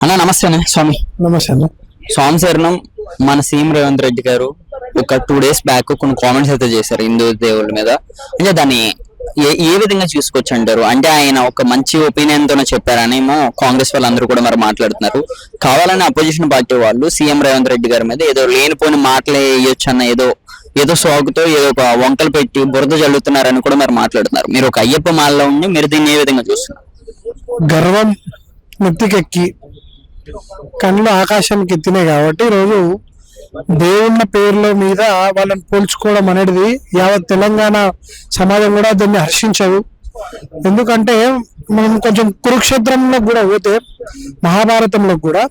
అన్న నమస్తే స్వామి. నమస్తే అన్న. స్వామి శరణం మన సీఎం రేవంత్ రెడ్డి గారు ఒక టూ డేస్ బ్యాక్ కొన్ని కామెంట్స్ అయితే చేశారు హిందూ దేవుళ్ళ మీద. అంటే దాన్ని ఏ ఏ విధంగా చూసుకోవచ్చు అంటారు అంటే ఆయన ఒక మంచి ఒపీనియన్ తోనే చెప్పారనేమో కాంగ్రెస్ వాళ్ళందరూ కూడా మరి మాట్లాడుతున్నారు. కావాలని అపోజిషన్ పార్టీ వాళ్ళు సీఎం రేవంత్ రెడ్డి గారి మీద ఏదో లేనిపోని మాటలే వేయొచ్చు అన్న ఏదో ఏదో సాగుతో ఏదో ఒక వంకలు పెట్టి బురద జల్లుతున్నారని కూడా మరి మాట్లాడుతున్నారు. మీరు ఒక అయ్యప్ప మాలలో ఉండి మీరు దీన్ని ఏ విధంగా చూస్తున్నారు? గర్వం నెత్తికెక్కి కళ్ళు ఆకాశానికి ఎత్తినాయి కాబట్టి ఈరోజు దేవుళ్ళ పేర్ల మీద వాళ్ళని పోల్చుకోవడం అనేది యావత్ తెలంగాణ సమాజం కూడా దాన్ని హర్షించదు. ఎందుకంటే మనం కొంచెం కురుక్షేత్రంలో కూడా పోతే మహాభారతంలో కూడా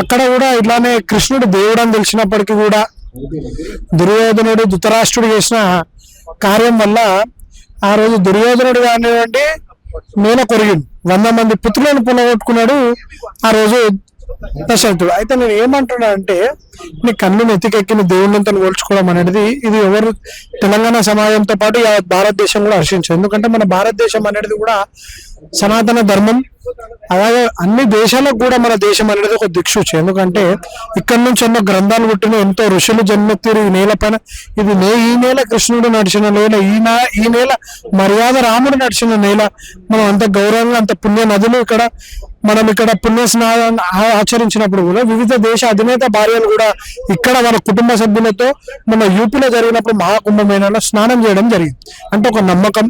అక్కడ కూడా ఇట్లానే కృష్ణుడు దేవుడు అని తెలిసినప్పటికీ కూడా దుర్యోధనుడు ధృతరాష్ట్రుడు చేసిన కార్యం వల్ల ఆ రోజు దుర్యోధనుడు కానివ్వండి నేల కొరిగింది వంద మంది పుత్రులను పొలగొట్టుకున్నాడు ఆ రోజు దశరథుడు అయితే నేను ఏమంటున్నా అంటే నీ కన్ను నెత్తికెక్కిన దేవుళ్ళంతా పోల్చుకోవడం అనేది ఇది ఎవరు తెలంగాణ సమాజంతో పాటు భారతదేశం కూడా హర్షించారు ఎందుకంటే మన భారతదేశం అనేది కూడా సనాతన ధర్మం అలాగే అన్ని దేశాలకు కూడా మన దేశం అనేది ఒక దిక్సూచి. ఎందుకంటే ఇక్కడ నుంచి ఎన్నో గ్రంథాలు పుట్టిన ఎంతో ఋషులు జన్మెత్తిరు ఈ నేల పైన. ఇది నే ఈ నేల కృష్ణుడు నడిచిన నేల ఈ నా ఈ నేల మర్యాద రాముడు నడిచిన నేల. మనం అంత గౌరవంగా అంత పుణ్య నదులు ఇక్కడ మనం ఇక్కడ పుణ్య స్నానం ఆచరించినప్పుడు కూడా వివిధ దేశ అధినేత భార్యలు కూడా ఇక్కడ వాళ్ళ కుటుంబ సభ్యులతో మన యూపీలో జరిగినప్పుడు మహాకుంభమైన స్నానం చేయడం జరిగింది. అంటే ఒక నమ్మకం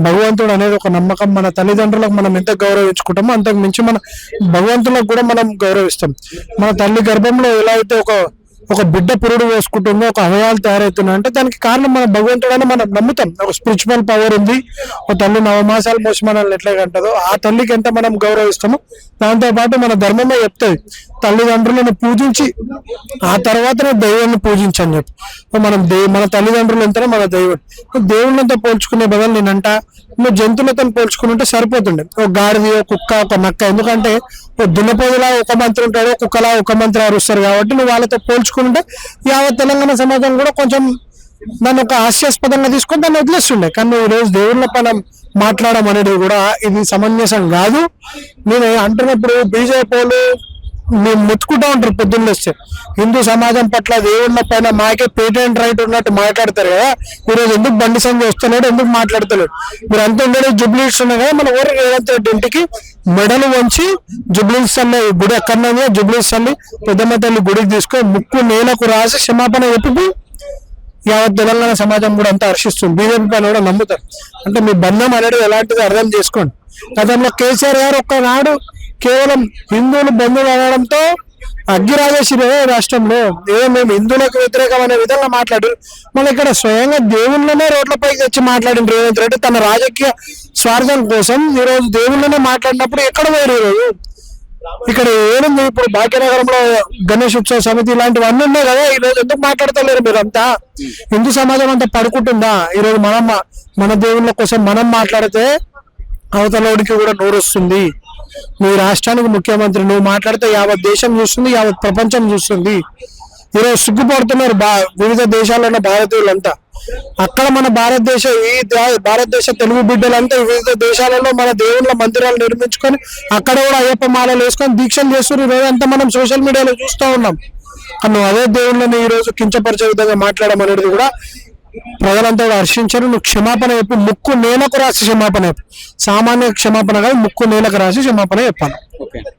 భగవంతుడు అనేది ఒక నమ్మకం. మన తల్లిదండ్రులకు మనం ఎంత గౌరవించుకుంటామో అంతకు మించి మన భగవంతులకు కూడా మనం గౌరవిస్తాం. మన తల్లి గర్భంలో ఎలా అయితే ఒక ఒక బిడ్డ పురుడు వేసుకుంటుందో ఒక అవయాలు తయారవుతున్నాయి అంటే దానికి కారణం మన భగవంతుడని మనం నమ్ముతాం. ఒక స్పిరిచువల్ పవర్ ఉంది. ఒక తల్లి నవమాసాలు మోసి మనల్ని ఎట్లా కంటదో ఆ తల్లికి ఎంత మనం గౌరవిస్తామో దాంతోపాటు మన ధర్మమే చెప్తుంది. తల్లిదండ్రులను పూజించి ఆ తర్వాతనే దైవాన్ని పూజించని చెప్పి. మనం దే మన తల్లిదండ్రులు ఎంతనే మన దైవం. దేవుళ్ళంతా పోల్చుకునే బదులు నేనంట నువ్వు జంతువులతో పోల్చుకుంటే సరిపోతుండే. ఒక గాడిది ఒక కుక్క ఒక నక్క. ఎందుకంటే ఓ దున్నపోదులా ఒక మంత్రి ఉంటాడు కుక్కలా ఒక మంత్రి అరుస్తారు కాబట్టి నువ్వు వాళ్ళతో తీసుకుంటే యావత్ తెలంగాణ సమాజం కూడా కొంచెం దాన్ని ఒక హాస్యాస్పదంగా తీసుకొని దాన్ని వదిలేస్తుండే. కానీ నువ్వు ఈరోజు దేవుళ్ళ పైన మాట్లాడడం అనేది కూడా ఇది సమంజసం కాదు. నేను అంటున్నప్పుడు బీజేపీ మేము ముట్టుకుంటా ఉంటారు పొద్దున్న వస్తే. హిందూ సమాజం పట్ల దేవుళ్ళ పైన మాకే పేటెంట్ రైట్ ఉన్నట్టు మాట్లాడతారు కదా. ఈరోజు ఎందుకు బండి సంఘం వస్తున్నాడు ఎందుకు మాట్లాడతలేడు? మీరు అంత ఉండేది జుబ్లీస్ ఉన్నాయి కదా మన ఊరు రేవంత్ రెడ్డి ఇంటికి మెడలు వంచి జుబ్లీస్ తల్లి గుడి ఎక్కడనే జుబ్లీస్ తల్లి పెద్దమ్మ తల్లి గుడికి తీసుకొని ముక్కు నేలకు రాసి క్షమాపణ చెప్పి యావత్ తెలంగాణ సమాజం కూడా అంతా హర్షిస్తుంది. బీజేపీ పైన కూడా నమ్ముతారు. అంటే మీ బంధం అనేది ఎలాంటిది అర్థం చేసుకోండి. గతంలో కేసీఆర్ గారు ఒక్కనాడు కేవలం హిందువులు బంధువులు అనడంతో అగ్గిరాజేశ్వరే రాష్ట్రంలో. ఏదో మేము హిందువులకు వ్యతిరేకం అనే విధంగా మాట్లాడు మళ్ళీ ఇక్కడ స్వయంగా దేవుళ్ళనే రోడ్లపైకి తెచ్చి మాట్లాడిన రేవంత్ రెడ్డి. తన రాజకీయ స్వార్థం కోసం ఈ రోజు దేవుళ్ళనే మాట్లాడినప్పుడు ఎక్కడ పోయారు ఈరోజు? ఇక్కడ ఏముంది? ఇప్పుడు భాగ్యనగరంలో గణేష్ ఉత్సవ సమితి ఇలాంటివన్నీ ఉన్నాయి కదా. ఈ రోజు ఎందుకు మాట్లాడతలేరు మీరంతా? హిందూ సమాజం అంతా పడుకుంటుందా? ఈ రోజు మనం మన దేవుళ్ళ కోసం మనం మాట్లాడితే అవతలోడికి కూడా నోరు మీ రాష్ట్రానికి ముఖ్యమంత్రి నువ్వు మాట్లాడితే యావత్ దేశం చూస్తుంది యావత్ ప్రపంచం చూస్తుంది. ఈరోజు సిగ్గుపడుతున్నారు బా వివిధ దేశాల్లో ఉన్న భారతీయులంతా. అక్కడ మన భారతదేశ ఈ భారతదేశ తెలుగు బిడ్డలంతా వివిధ దేశాలలో మన దేవుళ్ళ మందిరాలు నిర్మించుకొని అక్కడ కూడా అయ్యప్ప మాలలు వేసుకొని దీక్షలు చేస్తున్నారు. ఈరోజు అంతా మనం సోషల్ మీడియాలో చూస్తూ ఉన్నాం. కానీ నువ్వు అదే దేవుళ్ళని ఈ రోజు కించపరిచే విధంగా మాట్లాడమనేది కూడా ప్రజలంతా హర్షించారు. నువ్వు క్షమాపణ చెప్పు. ముక్కు నేలకు రాసి క్షమాపణ చెప్పు. సామాన్య క్షమాపణ కాదు ముక్కు నేలకు రాసి క్షమాపణ చెప్పాలి.